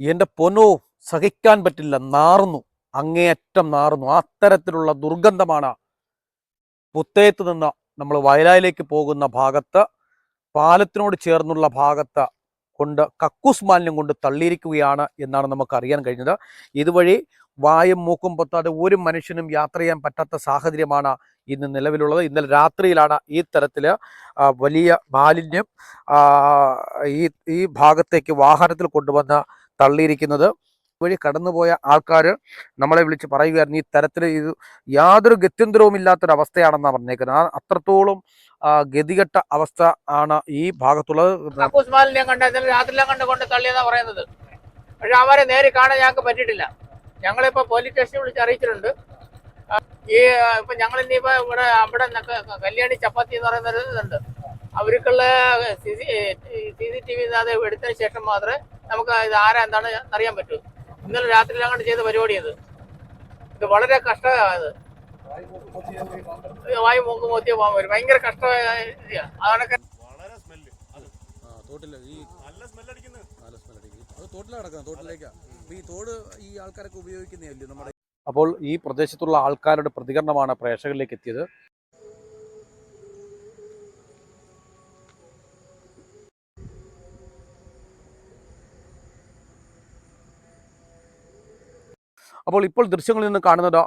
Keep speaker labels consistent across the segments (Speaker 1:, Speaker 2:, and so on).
Speaker 1: എന്റെ പൊന്നോ സഹിക്കാൻ പറ്റില്ല. നാറുന്നു. അങ്ങേയറ്റം നാറുന്നു. ആ തരത്തിലുള്ള ദുർഗന്ധമാണ് പുത്തേത്ത് നിന്ന് നമ്മൾ വയലായിലേക്ക് പോകുന്ന ഭാഗത്ത് പാലത്തിനോട് ചേർന്നുള്ള ഭാഗത്ത് കൊണ്ട് കക്കൂസ് മാലിന്യം കൊണ്ട് തള്ളിയിരിക്കുകയാണ് എന്നാണ് നമുക്ക് അറിയാൻ കഴിഞ്ഞത്. ഇതുവഴി വായും മൂക്കും പൊത്താതെ ഒരു മനുഷ്യനും യാത്ര ചെയ്യാൻ പറ്റാത്ത സാഹചര്യമാണ് ഇന്ന് നിലവിലുള്ളത്. ഇന്നലെ രാത്രിയിലാണ് ഈ തരത്തിൽ വലിയ മാലിന്യം ഈ ഈ ഭാഗത്തേക്ക് വാഹനത്തിൽ കൊണ്ടുവന്ന് തള്ളിയിരിക്കുന്നത്. വഴി കടന്നുപോയ ആൾക്കാർ നമ്മളെ വിളിച്ച് പറയുകയായിരുന്നു ഈ തരത്തിൽ ഇത് യാതൊരു ഗത്യന്തരവും ഇല്ലാത്തൊരവസ്ഥയാണെന്നാണ് പറഞ്ഞേക്കുന്നത്. ആ അത്രത്തോളം ഗതികെട്ട അവസ്ഥ ആണ് ഈ ഭാഗത്തുള്ളത്.
Speaker 2: പറയുന്നത്. പക്ഷെ അവരെ നേരി കാണാൻ ഞങ്ങൾക്ക് പറ്റിയിട്ടില്ല. ഞങ്ങളിപ്പോ പോലീസ് സ്റ്റേഷനിൽ വിളിച്ച് അറിയിച്ചിട്ടുണ്ട്. ഈ ഇപ്പം ഞങ്ങൾ ഇനിയിപ്പോ ഇവിടെ അവിടെ കല്യാണി ചപ്പാത്തി എന്ന് പറയുന്ന ഒരു ഇതുണ്ട്. അവർക്കുള്ള സി സി ടി വി എടുത്തതിന് ശേഷം മാത്രമേ നമുക്ക് ഇത് ആരാ എന്താണ് അറിയാൻ പറ്റൂ. ഇന്നലെ രാത്രി അങ്ങോട്ട് ചെയ്ത പരിപാടി അത് ഇത് വളരെ കഷ്ടമാണ് വായു മൂക്ക് മോത്തിയ പോകാൻ വരും ഭയങ്കര കഷ്ടമായ. അതൊക്കെ
Speaker 3: വളരെ സ്മെല്ല്.
Speaker 1: ഈ
Speaker 3: നല്ല സ്മെല്ലടിക്കുന്നത്
Speaker 1: നല്ല സ്മെല്ലടിക്കും അത് ഈ തോട് ഈ ആൾക്കാരൊക്കെ ഉപയോഗിക്കുന്നതല്ലേ നമ്മുടെ അപ്പോൾ ഈ പ്രദേശത്തുള്ള ആൾക്കാരുടെ പ്രതികരണമാണ് പ്രേക്ഷകരിലേക്ക് എത്തിയത്. അപ്പോൾ ഇപ്പോൾ ദൃശ്യങ്ങളിൽ നിന്ന് കാണുന്നത്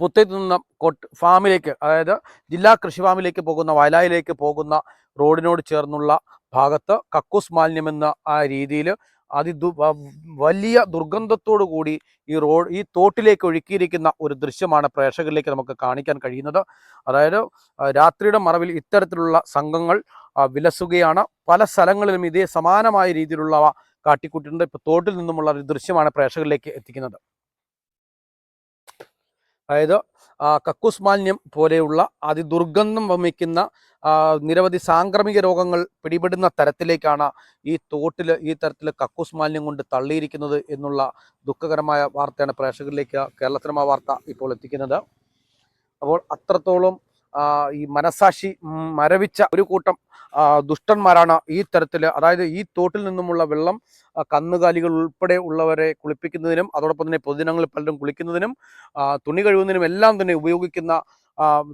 Speaker 1: പുത്തേത്ത് നിന്നും കോട്ട് ഫാമിലേക്ക് അതായത് ജില്ലാ കൃഷി ഫാമിലേക്ക് പോകുന്ന വയലായിലേക്ക് പോകുന്ന റോഡിനോട് ചേർന്നുള്ള ഭാഗത്ത് കക്കൂസ് മാലിന്യം എന്ന ആ രീതിയിൽ അതി വലിയ ദുർഗന്ധത്തോടു കൂടി ഈ റോഡ് ഈ തോട്ടിലേക്ക് ഒഴുക്കിയിരിക്കുന്ന ഒരു ദൃശ്യമാണ് പ്രേക്ഷകരിലേക്ക് നമുക്ക് കാണിക്കാൻ കഴിയുന്നത്. അതായത് രാത്രിയുടെ മറവിൽ ഇത്തരത്തിലുള്ള സംഘങ്ങൾ വിലസുകയാണ്. പല സ്ഥലങ്ങളിലും ഇതേ സമാനമായ രീതിയിലുള്ളവ കാട്ടിക്കൂട്ടിയിട്ടുണ്ട്. ഇപ്പോൾ തോട്ടിൽ നിന്നുമുള്ള ഒരു ദൃശ്യമാണ് പ്രേക്ഷകരിലേക്ക് എത്തിക്കുന്നത്. അതായത് കക്കൂസ് മാലിന്യം പോലെയുള്ള അതിദുർഗന്ധം വമിക്കുന്ന നിരവധി സാംക്രമിക രോഗങ്ങൾ പിടിപെടുന്ന തരത്തിലേക്കാണ് ഈ തോട്ടിൽ ഈ തരത്തിൽ കക്കൂസ് മാലിന്യം കൊണ്ട് തള്ളിയിരിക്കുന്നത് എന്നുള്ള ദുഃഖകരമായ വാർത്തയാണ് പ്രേക്ഷകരിലേക്ക് കേരള സിനിമ വാർത്ത ഇപ്പോൾ എത്തിക്കുന്നത്. അപ്പോൾ അത്രത്തോളം ഈ മനസാക്ഷി മരവിച്ച ഒരു കൂട്ടം ദുഷ്ടന്മാരാണ് ഈ തരത്തിൽ അതായത് ഈ തോട്ടിൽ നിന്നുമുള്ള വെള്ളം കന്നുകാലികൾ ഉൾപ്പെടെ ഉള്ളവരെ കുളിപ്പിക്കുന്നതിനും അതോടൊപ്പം തന്നെ പൊതുജനങ്ങളിൽ പലരും കുളിക്കുന്നതിനും തുണി കഴുകുന്നതിനും എല്ലാം തന്നെ ഉപയോഗിക്കുന്ന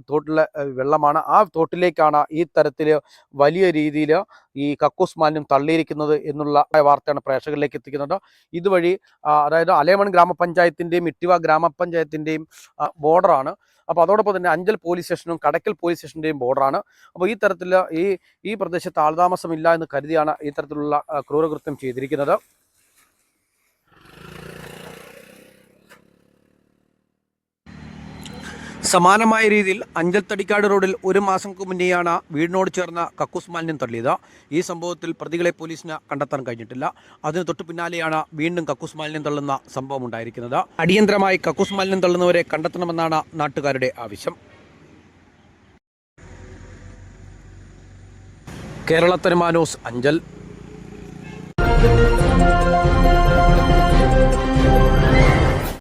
Speaker 1: തോട്ടിലെ വെള്ളമാണ്. ആ തോട്ടിലേക്കാണ് ഈ തരത്തിൽ വലിയ രീതിയിൽ ഈ കക്കൂസ് മാലിന്യം തള്ളിയിരിക്കുന്നത് എന്നുള്ള വാർത്തയാണ് പ്രേക്ഷകരിലേക്ക് എത്തിക്കുന്നത്. ഇതുവഴി അതായത് അലേമൺ ഗ്രാമപഞ്ചായത്തിന്റെയും ഇട്ടിവ ഗ്രാമപഞ്ചായത്തിന്റെയും ബോർഡറാണ്. അപ്പോൾ അതോടൊപ്പം തന്നെ അഞ്ചൽ പോലീസ് സ്റ്റേഷനും കടക്കൽ പോലീസ് സ്റ്റേഷന്റെയും ബോർഡറാണ്. അപ്പോൾ ഈ തരത്തിൽ ഈ ഈ പ്രദേശത്ത് ആൾതാമസമില്ല എന്ന് കരുതിയാണ് ഈ തരത്തിലുള്ള ക്രൂരകൃത്യം ചെയ്തിരിക്കുന്നത്. സമാനമായ രീതിയിൽ അഞ്ചൽ തടിക്കാട് റോഡിൽ ഒരു മാസം മുന്നെയാണ് വീടിനോട് ചേർന്ന കക്കൂസ് മാലിന്യം തള്ളിയത്. ഈ സംഭവത്തിൽ പ്രതികളെ പോലീസിന് കണ്ടെത്താൻ കഴിഞ്ഞിട്ടില്ല. അതിന് തൊട്ടു പിന്നാലെയാണ് വീണ്ടും കക്കൂസ് മാലിന്യം തള്ളുന്ന സംഭവം ഉണ്ടായിരിക്കുന്നത്. അടിയന്തരമായി കക്കൂസ് മാലിന്യം തള്ളുന്നവരെ കണ്ടെത്തണമെന്നാണ് നാട്ടുകാരുടെ ആവശ്യം. കേരളത്തിന് തനിമാനോസ് അഞ്ചൽ.